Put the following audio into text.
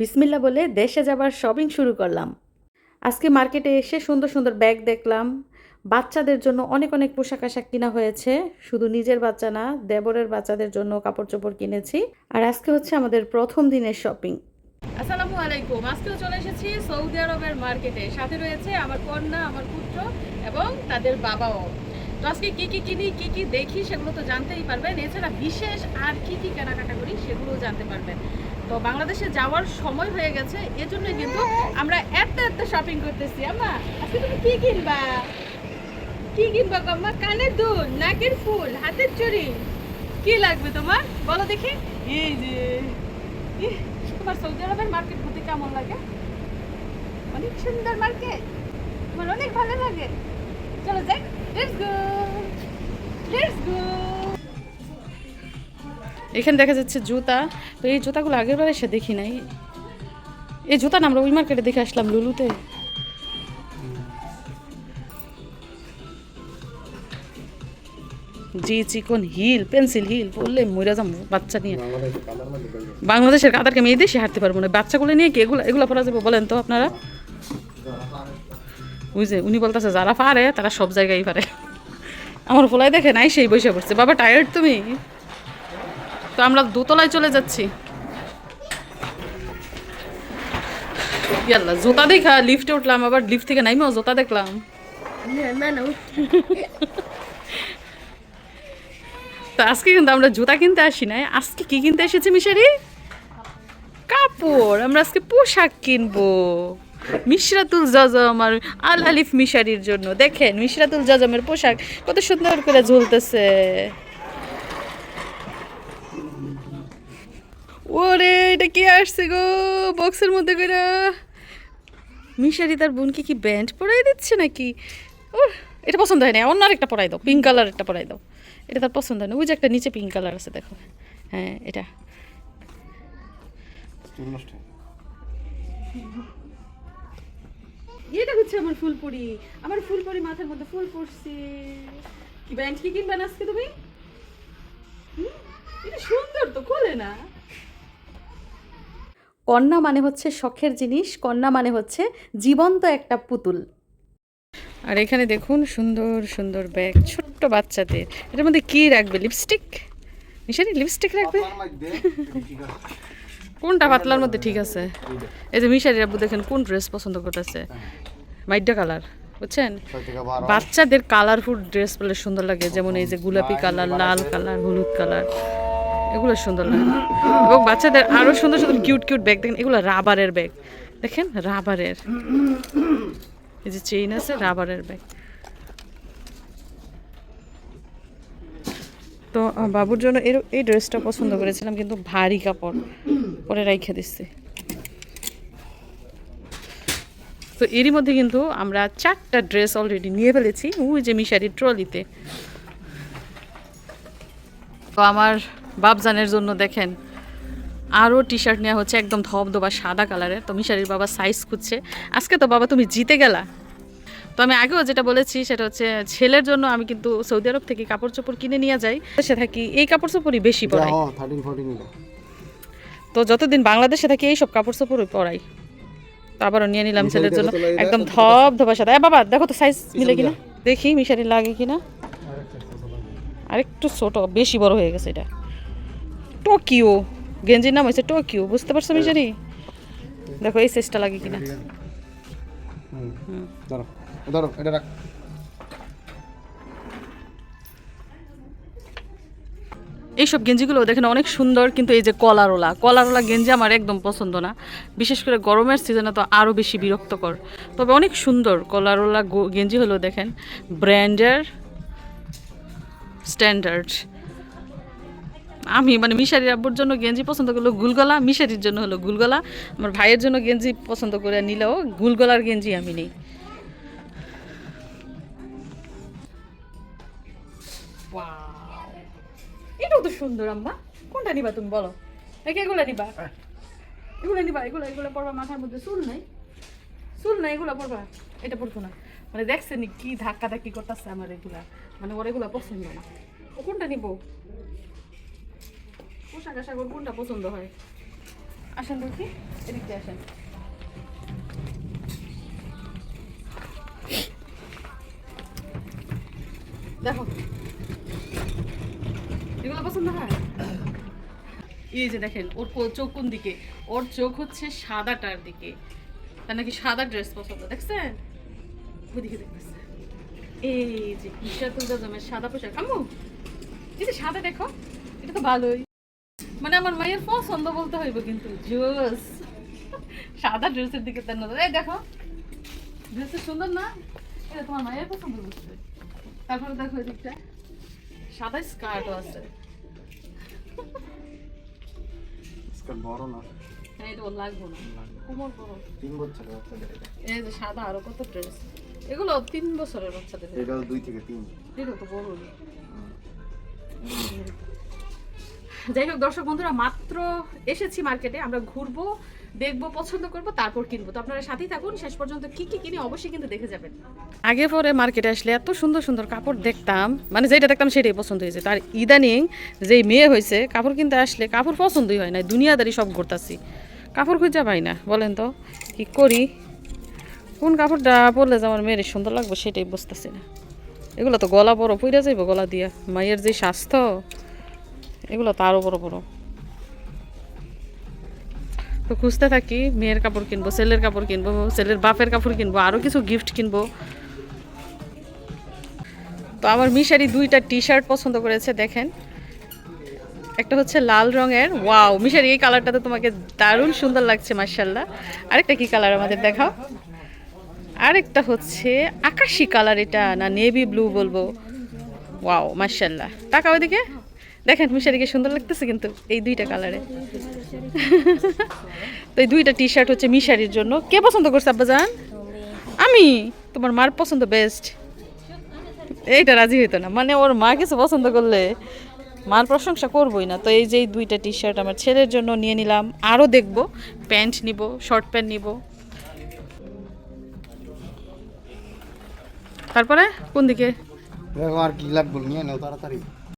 বিসমিল্লা বলে দেশে যাবার শপিং শুরু করলাম। আজকে মার্কেটে এসে সুন্দর সুন্দর ব্যাগ দেখলাম। বাচ্চাদের জন্য অনেক অনেক পোশাক আশাক কিনা হয়েছে। শুধু নিজের বাচ্চা না, দেবরের বাচ্চাদের জন্য কাপড় চোপড় কিনেছি। আর আজকে হচ্ছে আমাদের প্রথম দিনের শপিং। আসসালামু আলাইকুম। আজকেও চলে এসেছি সৌদি আরবের মার্কেটে। সাথে রয়েছে আমার কন্যা, আমার পুত্র এবং তাদের বাবাও। তো আজকে কি কি কিনি, কি কি দেখি সেগুলো তো জানতেই পারবেন। এছাড়া বিশেষ আর কি কি কেনাকাটা করি সেগুলোও জানতে পারবেন। তো বাংলাদেশে যাওয়ার সময় হয়ে গেছে, এজন্যই কিন্তু আমরা এত এত শপিং করতেছি। আম্মা, আজকে তুমি কি কিনবা? কি কিনবা গম্মা কানের দুল, নাকের ফুল, হাতের চুড়ি। কি লাগবে তোমার? বলো দেখি। এই যে তোমার সৌদি আরবের মার্কেট ঘুরতে কেমন লাগে? অনেক সুন্দর মার্কেট তোমার অনেক ভালো লাগে। চলো যাই। লেটস গো লেটস গো এখানে দেখা যাচ্ছে জুতা। তো এই জুতাগুলো আগের বার এসে দেখি নাই। এই জুতা না আমরা ওই মার্কেটে দেখে আসলাম লুলুতে। জি চিকন হিল, পেন্সিল হিল বললে মরে যাম বাচ্চা নিয়ে। বাংলাদেশের কাতারকে এই দেশে হাঁটতে পারব না। বাচ্চাগুলো নিয়ে কি এগুলো এগুলো পরা যাবে বলেন তো আপনারা? বুঝছে উনি বলতেছে, যারা পারে তারা সব জায়গায় পারে। আমার ফোলাই দেখে নাই, সেই বসে পড়ছে। বাবা টায়ার্ড তুমি? তো আমরা দোতলায় চলে যাচ্ছি। ইয়াল্লা, জুতা দেখা লিফটে উঠলাম, আবার লিফট থেকে নাইমেও জুতা দেখলাম। তো আজকে কিন্তু আমরা জুতা কিনতে আসি নাই। আজকে কি কিনতে এসেছি মিশারি? কাপড়। আমরা আজকে পোশাক কিনবো। মিশরাতুল জজম আর আল আলিফ মিশারির জন্য। দেখেন, মিশরাতুল জজমের পোশাক কত সুন্দর করে ঝুলতেছে। ওরে এটা কি আসছে গো? বক্সের মধ্যে করে মিশারি তার বোনকে কি ব্যান্ড পরাই দিচ্ছে নাকি? ও এটা পছন্দ হয় না। অন্য আরেকটা পরাই দাও। পিঙ্ক কালার একটা পরাই দাও। এটা তার পছন্দ হয় না। ওই যে একটা নিচে পিঙ্ক কালার আছে দেখো। হ্যাঁ এটা। এটা হচ্ছে আমার ফুলপুরি। আমার ফুলপুরি মাথার মধ্যে ফুল পড়ছে। কি ব্যান্ড কি কিনবা না আজকে তুমি? হুম? এটা সুন্দর তো খোলে না। কন্যা মানে হচ্ছে শখের জিনিস কন্যা মানে হচ্ছে জীবন্ত একটা পুতুল। আর এখানে দেখুন সুন্দর সুন্দর ব্যাগ ছোট্ট বাচ্চাদের। এটার মধ্যে কি রাখবে? লিপস্টিক? মিশারি লিপস্টিক রাখবে? কোনটা পাতলার মধ্যে ঠিক আছে? এই যে মিশারি আব্বু দেখেন কোন ড্রেস পছন্দ করতেছে। মাইডা কালার বুঝছেন? বাচ্চাদের কালারফুল ড্রেস পরলে সুন্দর লাগে যেমন এই যে গোলাপি কালার লাল কালার হলুদ কালার। এগুলো সুন্দর লাগে। এবং বাচ্চাদের আরও সুন্দর সুন্দর কিউট কিউট ব্যাগ দেখেন, এগুলো রাবারের ব্যাগ দেখেন, রাবারের। এই যে চেইন আছে, রাবারের ব্যাগ তো বাবুর জন্য এর, এই ড্রেসটা পছন্দ করেছিলাম, কিন্তু ভারী কাপড়। পরে রাইখে দিচ্ছে। তো এরই মধ্যে কিন্তু আমরা চারটা ড্রেস অলরেডি নিয়ে ফেলেছি, ওই যে মিশারি ট্রলিতে তো আমার বাবজানের জন্য দেখেন আরও টি শার্ট নেওয়া হচ্ছে একদম ধবধবা সাদা কালারের তো মিশারির বাবা সাইজ খুঁজছে। আজকে তো বাবা তুমি জিতে গেলা। তো আমি আগেও যেটা বলেছি সেটা হচ্ছে ছেলের জন্য আমি কিন্তু সৌদি আরব থেকে কাপড় চোপড় কিনে নিয়ে যাই। সে থাকি এই কাপড় চোপড়ই বেশি পরাই। তো যতদিন বাংলাদেশে থাকি এই সব কাপড় চোপড়ই পরাই। তো আবারও নিয়ে নিলাম ছেলের জন্য। একদম ধপ ধপা সাদা। এ বাবা দেখো তো সাইজ মিলে কিনা। দেখি মিশারি লাগে কিনা। আরেকটু ছোট বেশি বড় হয়ে গেছে এটা। টোকিও গেঞ্জির নাম হয়েছে টোকিও বুঝতে পারছ মিশারি দেখো এই সাইজটা লাগে কিনা। ধরো ধরো এটা রাখ। এইসব গেঞ্জিগুলো দেখেন অনেক সুন্দর কিন্তু এই যে কলারওলা কলারোলা গেঞ্জি আমার একদম পছন্দ না। বিশেষ করে গরমের সিজনে তো আরও বেশি বিরক্তকর। তবে অনেক সুন্দর কলারোলা গেঞ্জি হলো দেখেন। ব্র্যান্ডের স্ট্যান্ডার্ড। আমি মানে মিশারির আব্বুর জন্য গেঞ্জি পছন্দ করল গুলগলা মিশারির জন্য হলো গুলগলা। আমার ভাইয়ের জন্য গেঞ্জি পছন্দ করে নিলেও গুলগলার গেঞ্জি আমি নেই। এটাও তো সুন্দর আম্মা। কোনটা নিবা তুমি বলো। এগুলো নিবা? এগুলো নিবা এগুলো এগুলো পড়বা মাথার মধ্যে চুল নাই। চুল নাই এগুলো পড়বা এটা পড়তো না। মানে দেখছেন কি ধাক্কা ধাক্কি করতেছে আমার এগুলা। মানে ওর এগুলো পছন্দ না। কোনটা নিব? কোনটা পছন্দ হয়? আসেন দেখি এদিক আসেন। দেখো। এগুলো পছন্দ হয়? এই যে দেখেন, ওর চোখ কোন দিকে? ওর চোখ হচ্ছে সাদাটার দিকে। তার নাকি সাদা ড্রেস পছন্দ, দেখছেন? ওইদিকে দেখতেছে। এই যে ইশাতুল জামের সাদা পোশাক। আম্মু, এই যে সাদা দেখো, এটা তো ভালোই। মানে আমার মায়ের পছন্দ বলতে হইব কিন্তু। জোস। সাদা ড্রেসের দিকে তার নজর এই দেখো ড্রেসটা সুন্দর না? এটা তোমার মায়ের পছন্দ বুঝতে তারপরে দেখো এদিকটা। সাদা স্কার্টও আছে। স্কার্ট বড় না? হ্যাঁ এটা ওর লাগবো না। কোমর বড়। তিন বছরের বাচ্চাদের এই যে সাদা আরও কত ড্রেস এগুলো তিন বছরের বাচ্চাদের। দুই থেকে তিন। এগুলো তো বড় যাই হোক, দর্শক বন্ধুরা, মাত্র এসেছি মার্কেটে, আমরা ঘুরবো, দেখব, পছন্দ করব, তারপর কিনবো। তো আপনারা সাথেই থাকুন, শেষ পর্যন্ত কি কি কিনে অবশ্যই কিন্তু দেখে যাবেন। আগে পরে মার্কেটে আসলে এত সুন্দর সুন্দর কাপড় দেখতাম মানে যেটা দেখতাম সেটাই পছন্দ হয়েছে তার ইদানিং যেই মেয়ে হয়েছে, কাপড় কিনতে আসলে কাপড় পছন্দই হয় না দুনিয়াদারি সব ঘুরতাছি। কাপড় খুঁজে পাই না, বলেন তো, কি করি? কোন কাপড়টা পরলে যে আমার মেয়ের সুন্দর লাগবে সেটাই বুঝতেছি না। এগুলো তো গলা বড় পইরা যাইব গলা দিয়া, মায়ের যে স্বাস্থ্য। এগুলো তো আরও বড় বড়। তো খুঁজতে থাকি, মেয়ের কাপড় কিনবো, ছেলের কাপড় কিনবো, ছেলের বাপের কাপড় কিনবো আরও কিছু গিফট কিনবো। তো আমার মিশারি দুইটা টি শার্ট পছন্দ করেছে, দেখেন। একটা হচ্ছে লাল রঙের ওয়াও মিশারি, এই কালারটা তো তোমাকে দারুণ সুন্দর লাগছে মার্শাল্লাহ আরেকটা কি কালার আমাদের দেখাও? আরেকটা হচ্ছে আকাশি কালার এটা, না নেভি ব্লু বলব। ওয়াও মার্শাল্লাহ টাকা ওইদিকে দেখেন মিশারিকে সুন্দর লাগতেছে কিন্তু এই দুইটা কালারে তো এই দুইটা টি শার্ট হচ্ছে মিশারির জন্য। কে পছন্দ করছে, আব্বাজান? আমি। তোমার মার পছন্দ বেস্ট এইটা রাজি হইতো না। মানে ওর মা কিছু পছন্দ করলে মার প্রশংসা করবোই না। তো এই যে দুইটা টি শার্ট আমার ছেলের জন্য নিয়ে নিলাম। আরও দেখব। প্যান্ট নিব শর্ট প্যান্ট নিব। তারপরে? কোন দিকে? আর কি তাড়াতাড়ি।